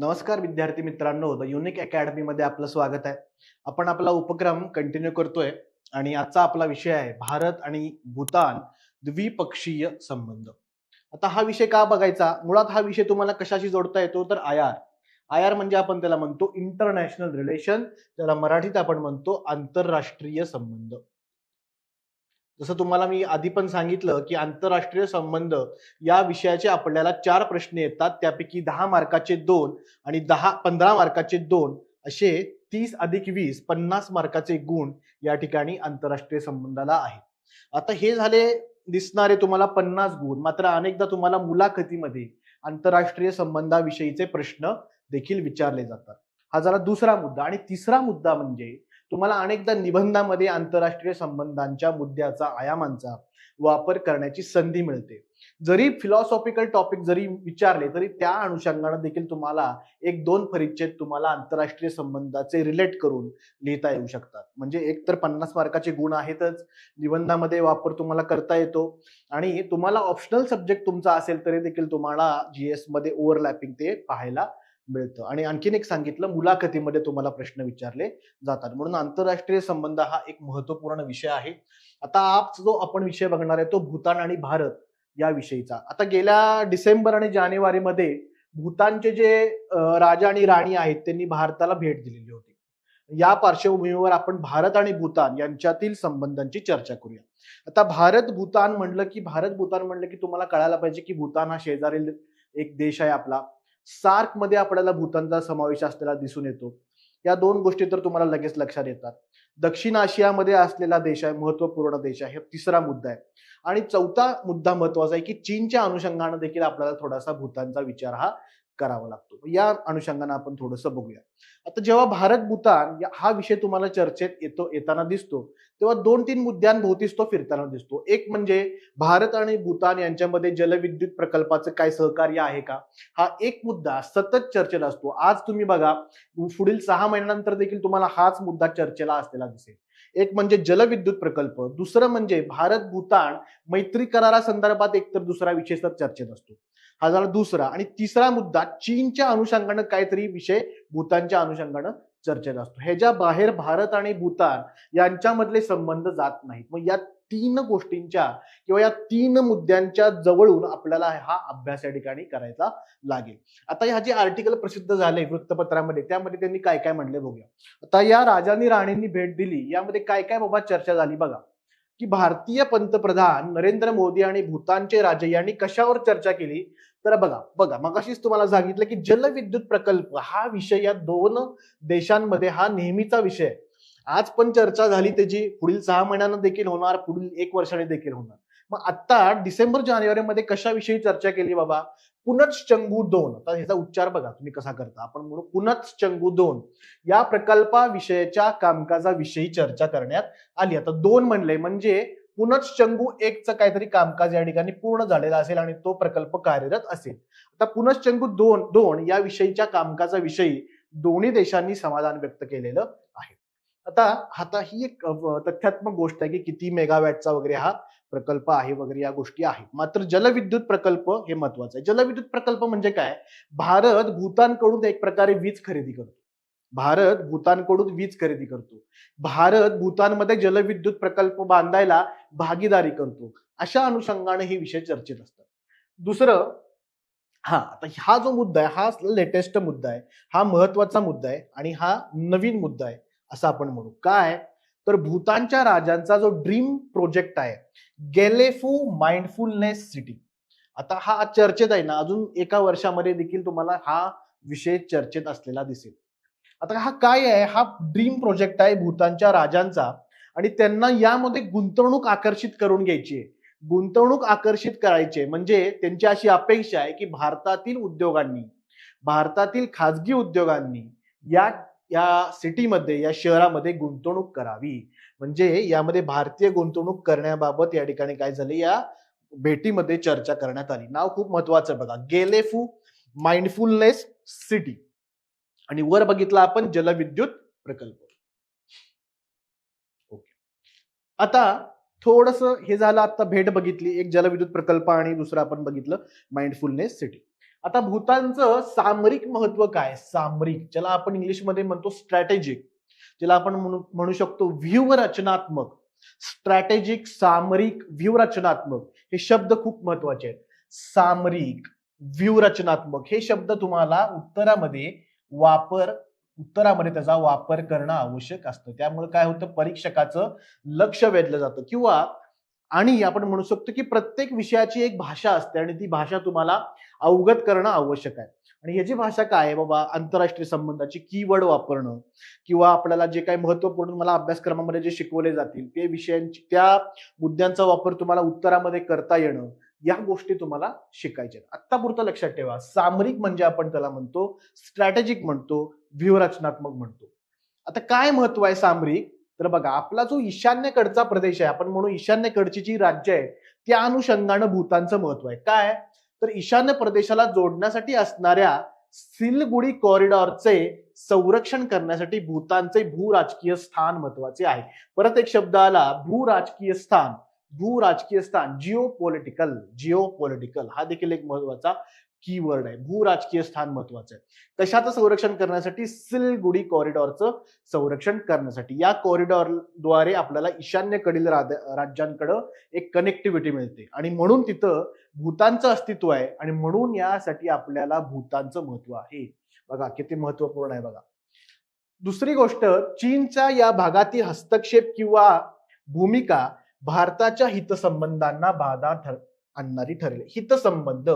नमस्कार विद्यार्थी मित्रांनो द युनिक अकॅडमीमध्ये आपलं स्वागत आहे. आपण आपला उपक्रम कंटिन्यू करतोय आणि आजचा आपला विषय आहे भारत आणि भूतान द्विपक्षीय संबंध. आता हा विषय का बघायचा? मुळात हा विषय तुम्हाला कशाशी जोडता येतो? तर आय आर. आय आर म्हणजे आपण त्याला म्हणतो इंटरनॅशनल रिलेशन त्याला मराठीत आपण म्हणतो आंतरराष्ट्रीय संबंध. जसं तुम्हाला मी आधी पण सांगितलं की आंतरराष्ट्रीय संबंध या विषयाचे आपल्याला चार प्रश्न येतात. त्यापैकी दहा मार्काचे दोन आणि दहा पंधरा मार्काचे दोन असे तीस अधिक वीस पन्नास मार्काचे गुण या ठिकाणी आंतरराष्ट्रीय संबंधाला आहेत. आता हे झाले दिसणारे तुम्हाला पन्नास गुण. मात्र अनेकदा तुम्हाला मुलाखतीमध्ये आंतरराष्ट्रीय संबंधाविषयीचे प्रश्न देखील विचारले जातात. हा झाला दुसरा मुद्दा आणि तिसरा मुद्दा म्हणजे तुम्हाला अनेकदा निबंधामध्ये आंतरराष्ट्रीय संबंधांच्या मुद्द्याचा आयामांचा वापर करण्याची संधी मिळते. जरी फिलॉसॉफिकल टॉपिक जरी विचारले तरी त्या अनुषंगाने देखील तुम्हाला एक दोन परिच्छेद तुम्हाला आंतरराष्ट्रीय संबंधाचे रिलेट करून लिहिता येऊ शकतात. म्हणजे एक तर पन्नास मार्काचे गुण आहेतच निबंधामध्ये वापर तुम्हाला करता येतो आणि तुम्हाला ऑप्शनल सब्जेक्ट तुमचा असेल तरी देखील तुम्हाला जीएसमध्ये ओव्हरलॅपिंग ते पाहायला मिळतं. आणि आणखीन एक सांगितलं मुलाखतीमध्ये तुम्हाला प्रश्न विचारले जातात. म्हणून आंतरराष्ट्रीय संबंध हा एक महत्त्वपूर्ण विषय आहे. आता आज जो आपण विषय बघणार आहे तो भूतान आणि भारत या विषयीचा आता गेल्या डिसेंबर आणि जानेवारीमध्ये भूतानचे जे राजा आणि राणी आहेत त्यांनी भारताला भेट दिलेली होती. या पार्श्वभूमीवर आपण भारत आणि भूतान यांच्यातील संबंधांची चर्चा करूया. आता भारत भूतान म्हणलं की भारत भूतान म्हणलं की तुम्हाला कळायला पाहिजे की भूतान हा शेजारील एक देश आहे आपला. सार्कमध्ये आपल्याला भूतानचा समावेश असलेला दिसून येतो. या दोन गोष्टी तर तुम्हाला लगेच लक्षात येतात. दक्षिण आशियामध्ये असलेला देश आहे महत्त्वपूर्ण देश आहे हा तिसरा मुद्दा आहे. आणि चौथा मुद्दा महत्त्वाचा आहे की चीनच्या अनुषंगानं देखील आपल्याला थोडासा भूतानचा विचार हा करावा लागतो. या अनुषंगानं आपण थोडंसं बघूया. आता जेव्हा भारत भूतान हा विषय तुम्हाला चर्चेत येतो येताना दिसतो तेव्हा दोन तीन मुद्द्यांभोवतीच तो फिरताना दिसतो. एक म्हणजे भारत आणि भूतान यांच्यामध्ये जलविद्युत प्रकल्पाचं काय सहकार्य आहे का? हा एक मुद्दा सतत चर्चेला असतो. आज तुम्ही बघा पुढील सहा महिन्यानंतर देखील तुम्हाला हाच मुद्दा चर्चेला असलेला दिसेल. एक म्हणजे जलविद्युत प्रकल्प. दुसरं म्हणजे भारत भूतान मैत्री करारासंदर्भात एक तर दुसरा विषय तर चर्चेत असतो. हा झाला दुसरा. आणि तिसरा मुद्दा चीनच्या अनुषंगानं काहीतरी विषय भूतानच्या अनुषंगानं चर्चेत असतो. ह्याच्या बाहेर भारत आणि भूतान यांच्यामधले संबंध जात नाहीत. मग या तीन गोष्टींच्या किंवा या तीन मुद्द्यांच्या जवळून आपल्याला हा अभ्यास या ठिकाणी करायचा लागेल. आता ह्या जे आर्टिकल प्रसिद्ध झाले वृत्तपत्रामध्ये त्यामध्ये त्यांनी काय काय म्हणले बघूया. आता या राजांनी राणींनी भेट दिली. यामध्ये काय काय बाबा चर्चा झाली बघा. की भारतीय पंतप्रधान नरेंद्र मोदी आणि भूतानचे राजे यांनी कशावर चर्चा केली? तर बघा बघा मगाशीच तुम्हाला सांगितलं की जलविद्युत प्रकल्प हा विषय या दोन देशांमध्ये हा नेहमीचा विषय आहे. आज पण चर्चा झाली त्याची. पुढील सहा महिन्यानं देखील होणार पुढील एक वर्षाने देखील होणार. मग आता डिसेंबर जानेवारीमध्ये कशाविषयी चर्चा केली बाबा? पुनच चंगू दोन. आता ह्याचा उच्चार बघा तुम्ही कसा करता. आपण म्हणू पुनच चंगू दोन. या प्रकल्पाविषयीच्या कामकाजाविषयी चर्चा करण्यात आली. आता दोन म्हणले म्हणजे पुनच चंगू एकचं काहीतरी कामकाज या ठिकाणी पूर्ण झालेलं असेल आणि तो प्रकल्प कार्यरत असेल. आता पुनच चंगू दोन दोन या विषयीच्या कामकाजाविषयी दोन्ही देशांनी समाधान व्यक्त केलेलं आहे. आता आता ही एक तथ्यात्मक गोष्ट आहे की किती मेगावॅटचा वगैरे हा प्रकल्प आहे वगैरे या गोष्टी आहेत. मात्र जलविद्युत प्रकल्प हे महत्वाचं आहे. जलविद्युत प्रकल्प म्हणजे काय? भारत भूतानकडून एक प्रकारे वीज खरेदी करतो. भारत भूतानकडून वीज खरेदी करतो. भारत भूतानमध्ये जलविद्युत प्रकल्प बांधायला भागीदारी करतो. अशा अनुषंगाने हे विषय चर्चेत असतात. दुसरं हा आता हा जो मुद्दा आहे हा लेटेस्ट मुद्दा आहे हा महत्त्वाचा मुद्दा आहे आणि हा नवीन मुद्दा आहे असं आपण म्हणू. काय? तर भूतानच्या राजांचा जो ड्रीम प्रोजेक्ट आहे गेलेफू माइंडफुलनेस सिटी आता हा चर्चेत आहे ना अजून एका वर्षामध्ये देखील तुम्हाला हा विषय चर्चेत असलेला दिसेल. आता हा काय आहे? हा ड्रीम प्रोजेक्ट आहे भूतानच्या राजांचा. आणि त्यांना यामध्ये गुंतवणूक आकर्षित करून घ्यायची आहे. गुंतवणूक आकर्षित करायची म्हणजे त्यांची अशी अपेक्षा आहे की भारतातील उद्योगांनी भारतातील खाजगी उद्योगांनी या या सिटीमध्ये या शहरामध्ये गुंतवणूक करावी. म्हणजे यामध्ये भारतीय गुंतवणूक करण्याबाबत या ठिकाणी काय झाले? या भेटीमध्ये चर्चा करण्यात आली. नाव खूप महत्वाचं बघा. Gelephu mindfulness city. आणि वर बघितला आपण जलविद्युत प्रकल्प. ओके. आता थोडस हे झालं आता भेट बघितली एक जलविद्युत प्रकल्प आणि दुसरं आपण बघितलं माइंडफुलनेस सिटी आता भूतानचं सामरिक महत्त्व काय? सामरिक ज्याला आपण इंग्लिशमध्ये म्हणतो स्ट्रॅटेजिक ज्याला आपण म्हणू म्हणू शकतो व्यूहरचनात्मक स्ट्रॅटेजिक सामरिक व्यूहरचनात्मक हे शब्द खूप महत्त्वाचे आहेत. सामरिक व्यूहरचनात्मक हे शब्द तुम्हाला उत्तरामध्ये वापर उत्तरामध्ये त्याचा वापर करणं आवश्यक असतं. त्यामुळे काय होतं? परीक्षकाचं लक्ष वेधलं जातं. किंवा आणि आपण म्हणू शकतो की प्रत्येक विषयाची एक भाषा असते आणि ती भाषा तुम्हाला अवगत करणं आवश्यक आहे. आणि ह्याची भाषा काय आहे? बाबा आंतरराष्ट्रीय संबंधाची कीवर्ड वापरणं किंवा आपल्याला जे काही महत्त्वपूर्ण मला अभ्यासक्रमामध्ये जे शिकवले जातील ते विषयांची त्या मुद्द्यांचा वापर तुम्हाला उत्तरामध्ये करता येणं या गोष्टी तुम्हाला शिकायच्या आत्तापुरतं लक्षात ठेवा. सामरिक म्हणजे आपण त्याला म्हणतो स्ट्रॅटेजिक म्हणतो व्यूहरचनात्मक म्हणतो. आता काय महत्त्व आहे सामरिक? तर बघा आपला जो ईशान्येकडचा प्रदेश आहे आपण म्हणू ईशान्येकडची जी राज्य आहे त्या अनुषंगानं भूतानचं महत्त्व आहे. काय? तर ईशान्य प्रदेशाला जोडण्यासाठी असणाऱ्या सिलगुडी कॉरिडॉरचे संरक्षण करण्यासाठी भूतानचे भूराजकीय स्थान महत्त्वाचे आहे. परत एक शब्द आला भूराजकीय स्थान. भूराजकीय स्थान जिओ पॉलिटिकल जिओ पॉलिटिकल हा देखील एक महत्त्वाचा कीवर्ड आहे. भूराजकीय स्थान महत्वाचं आहे. कशाचं संरक्षण करण्यासाठी? सिलगुडी कॉरिडॉरचं संरक्षण करण्यासाठी. या कॉरिडॉरद्वारे आपल्याला ईशान्येकडील राज्यांकडं एक कनेक्टिव्हिटी मिळते. आणि म्हणून तिथं भूतानचं अस्तित्व आहे. आणि म्हणून यासाठी आपल्याला भूतानचं महत्त्व आहे. बघा किती महत्त्वपूर्ण आहे बघा. दुसरी गोष्ट चीनच्या या भागातील हस्तक्षेप किंवा भूमिका भारताच्या हितसंबंधांना बाधा ठर आणणारी ठरेल. हितसंबंध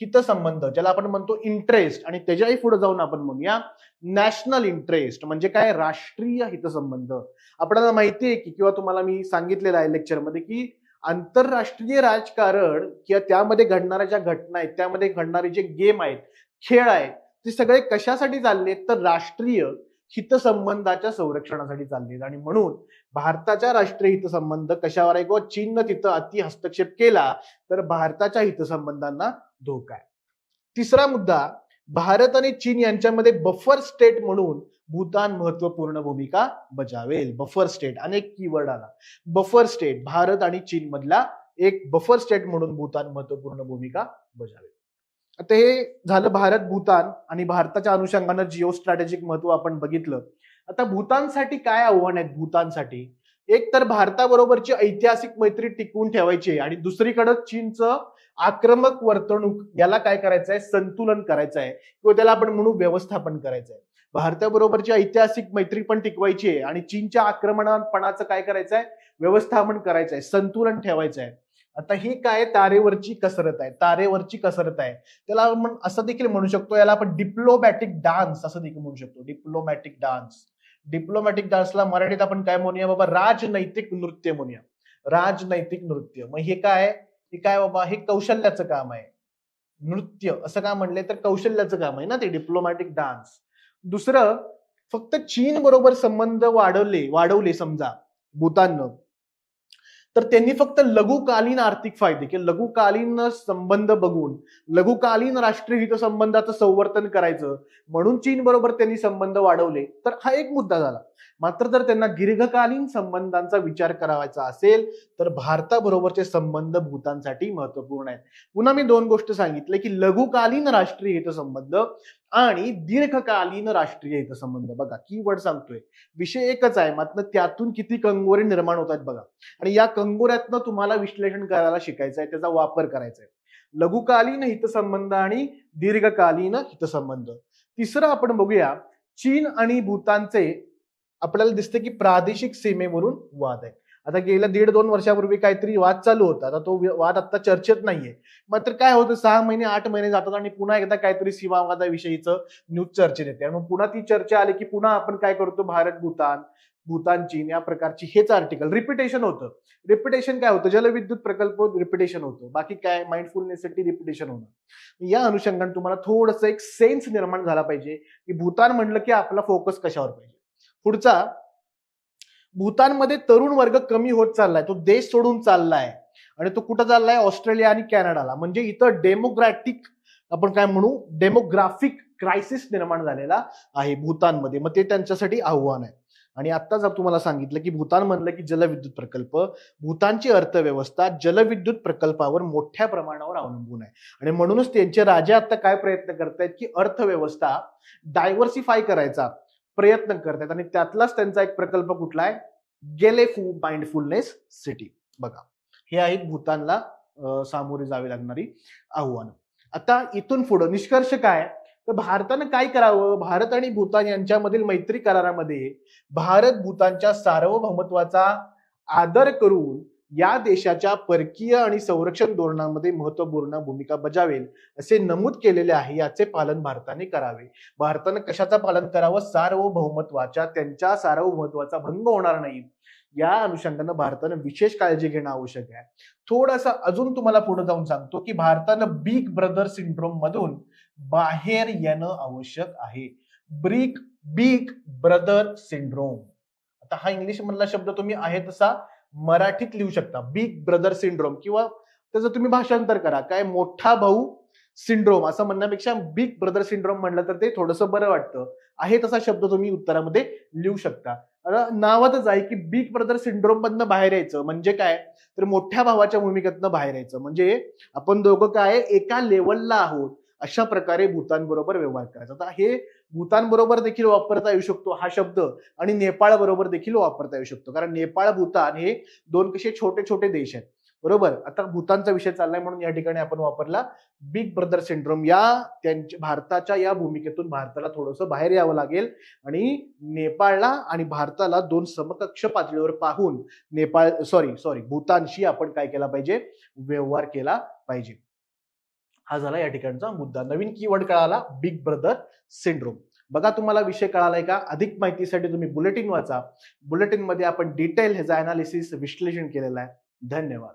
हितसंबंध ज्याला आपण म्हणतो इंटरेस्ट आणि त्याच्याही पुढे जाऊन आपण म्हणूया नॅशनल इंटरेस्ट म्हणजे काय? राष्ट्रीय हितसंबंध. आपल्याला माहिती आहे की किंवा तुम्हाला मी सांगितलेलं आहे लेक्चरमध्ये की आंतरराष्ट्रीय राजकारण किंवा त्यामध्ये घडणाऱ्या ज्या घटना आहेत त्यामध्ये घडणारे जे गेम आहेत खेळ आहेत ते सगळे कशासाठी चालले तर राष्ट्रीय हितसंबंधाच्या संरक्षणासाठी चालले आणि म्हणून भारताच्या राष्ट्रीय हितसंबंध कशावर आहे? किंवा चीननं तिथं अति हस्तक्षेप केला तर भारताच्या हितसंबंधांना धोका आहे. तिसरा मुद्दा भारत आणि चीन यांच्यामध्ये बफर स्टेट म्हणून भूतान महत्त्वपूर्ण भूमिका बजावेल. बफर स्टेट अनेक कीवर्ड आला. बफर स्टेट भारत आणि चीन मधला एक बफर स्टेट म्हणून भूतान महत्त्वपूर्ण भूमिका बजावेल. आता हे झालं भारत भूतान आणि भारताच्या अनुषंगानं जिओ स्ट्रॅटेजिक महत्त्व आपण बघितलं. आता भूतानसाठी काय आव्हान आहेत भूतानसाठी? एक तर भारताबरोबरची ऐतिहासिक मैत्री टिकवून ठेवायची आणि दुसरीकडे चीनचं आक्रमक वर्तणूक याला काय करायचं आहे संतुलन करायचं आहे किंवा त्याला आपण म्हणू व्यवस्थापन करायचं आहे भारताबरोबरची ऐतिहासिक मैत्री पण टिकवायची आहे आणि चीनच्या आक्रमणपणाचं काय करायचं आहे व्यवस्थापन करायचं आहे संतुलन ठेवायचं आहे आता ही काय तारेवरची कसरत आहे. तारेवरची कसरत आहे. त्याला आपण असं देखील म्हणू शकतो याला आपण डिप्लोमॅटिक डान्स असं देखील म्हणू शकतो. डिप्लोमॅटिक डान्स डिप्लोमॅटिक डान्सला मराठीत आपण काय म्हणूया? बाबा राजनैतिक नृत्य म्हणूया. राजनैतिक नृत्य. मग हे काय हे काय बाबा? हे कौशल्याचं काम आहे. नृत्य. असं का म्हणले तर कौशल्याचं काम आहे ना ते डिप्लोमॅटिक डान्स दुसरं फक्त चीन बरोबर संबंध वाढवले वाढवले समजा भूताननं. तर त्यांनी फक्त लघुकालीन आर्थिक फायदे किंवा लघुकालीन संबंध बघून लघुकालीन राष्ट्रीय हितसंबंधाचं संवर्धन करायचं म्हणून चीन बरोबर त्यांनी संबंध वाढवले. तर हा एक मुद्दा झाला. मात्र जर त्यांना दीर्घकालीन संबंधांचा विचार करावायचा असेल तर भारताबरोबरचे संबंध भूतानसाठी महत्त्वपूर्ण आहेत. पुन्हा मी दोन गोष्ट सांगितले की लघुकालीन राष्ट्रीय हितसंबंध आणि दीर्घकालीन राष्ट्रीय हितसंबंध. बघा की वर्ड सांगतोय. विषय एकच आहे मात्र त्यातून किती कंगोरे निर्माण होत आहेत बघा. आणि या कंगोऱ्यातनं तुम्हाला विश्लेषण करायला शिकायचं आहे त्याचा वापर करायचा आहे. लघुकालीन हितसंबंध आणि दीर्घकालीन हितसंबंध. तिसरं आपण बघूया चीन आणि भूतानचे आपल्याला दिसते की प्रादेशिक सीमेवरून वाद आहे आता गेल्या दीड दोन वर्षापूर्वी काहीतरी वाद चालू होता. आता तो वाद आता चर्चेत नाहीये. मात्र काय होतं सहा महिने आठ महिने जातात आणि पुन्हा एकदा काहीतरी सीमावादाविषयीचं न्यूज चर्चेत येते. आणि पुन्हा ती चर्चा आली की पुन्हा आपण काय करतो? भारत भूतान भूतान चीन या प्रकारची हेच आर्टिकल रिपिटेशन होतं. रिपिटेशन काय होतं? जलविद्युत प्रकल्प रिपिटेशन होतं. बाकी काय? माइंडफुलनेससाठी रिपिटेशन होणं या अनुषंगाने तुम्हाला थोडंसं एक सेन्स निर्माण झाला पाहिजे. की भूतान म्हणलं की आपला फोकस कशावर पाहिजे? पुढचा भूतानमध्ये तरुण वर्ग कमी होत चाललाय. तो देश सोडून चाललाय. आणि तो कुठं चाललाय? ऑस्ट्रेलिया आणि कॅनडाला. म्हणजे इथं डेमोक्रॅटिक आपण काय म्हणू डेमोग्राफिक क्रायसिस निर्माण झालेला आहे भूतानमध्ये. मग ते त्यांच्यासाठी आव्हान आहे. आणि आता जर तुम्हाला सांगितलं की भूतान म्हणलं की जलविद्युत प्रकल्प भूतानची अर्थव्यवस्था जलविद्युत प्रकल्पावर मोठ्या प्रमाणावर अवलंबून आहे. आणि म्हणूनच त्यांचे राजे आता काय प्रयत्न करतायत की अर्थव्यवस्था डायव्हर्सिफाय करायचा. प्रयत्न करतात आणि त्यातलाच त्यांचा एक प्रकल्प कुठला आहे? गेलेफू माइंडफुलनेस सिटी बघा हे आहेत भूतानला सामोरे जावे लागणारी आव्हानं. आता इथून पुढं निष्कर्ष काय? तर भारतानं काय करावं? भारत आणि भूतान यांच्यामधील मैत्री करारामध्ये भारत भूतानच्या सार्वभौमत्वाचा आदर करून या देशाच्या परकीय आणि संरक्षण धोरणामध्ये महत्त्वपूर्ण भूमिका बजावेल असे नमूद केलेले आहे याचे पालन भारताने करावे. भारतानं कशाचं पालन करावं? सार्वभौमत्वाच्या त्यांच्या सार्वभौमत्वाचा भंग होणार नाही. या अनुषंगानं भारतानं विशेष काळजी घेणं आवश्यक आहे. थोडंसं अजून तुम्हाला पुढे जाऊन सांगतो की भारतानं बिग ब्रदर सिंड्रोम मधून बाहेर येणं आवश्यक आहे. ब्रिक बिग ब्रदर सिंड्रोम आता हा इंग्लिश मधला शब्द तुम्ही आहे तसा मराठीत लिहू शकता. बिग ब्रदर सिंड्रोम किंवा त्याचं तुम्ही भाषांतर करा. काय मोठा भाऊ सिंड्रोम असं म्हणण्यापेक्षा बिग ब्रदर सिंड्रोम म्हणलं तर ते थोडंसं बरं वाटतं. आहे तसा शब्द तुम्ही उत्तरामध्ये लिहू शकता. नावातच आहे की बिग ब्रदर सिंड्रोम मधनं बाहेर यायचं म्हणजे काय? तर मोठ्या भावाच्या भूमिकेतनं बाहेर यायचं. म्हणजे आपण दोघं काय एका लेवलला आहोत. अशा प्रकारे भूतांबरोबर व्यवहार करायचा. आता हे भूतान बरोबर देखील वापरता येऊ शकतो हा शब्द आणि नेपाळ बरोबर देखील वापरता येऊ शकतो. कारण नेपाळ भूतान हे दोन कसे छोटे छोटे देश आहेत. बरोबर? आता भूतानचा विषय चाललाय म्हणून या ठिकाणी आपण वापरला बिग ब्रदर सिंड्रोम. या त्यांच्या भारताच्या या भूमिकेतून भारताला थोडंसं बाहेर यावं लागेल आणि नेपाळला आणि भारताला दोन समकक्ष पातळीवर पाहून नेपाळ सॉरी सॉरी भूतानशी आपण काय केला पाहिजे? व्यवहार केला पाहिजे. हा झाला या ठिकाणचा मुद्दा. नवीन कीवर्ड कळाला बिग ब्रदर सिंड्रोम बघा तुम्हाला विषय कळालाय का? अधिक माहितीसाठी तुम्ही बुलेटिन वाचा. बुलेटिनमध्ये आपण डिटेल ह्याचा अनालिसिस विश्लेषण केलेलं आहे. धन्यवाद.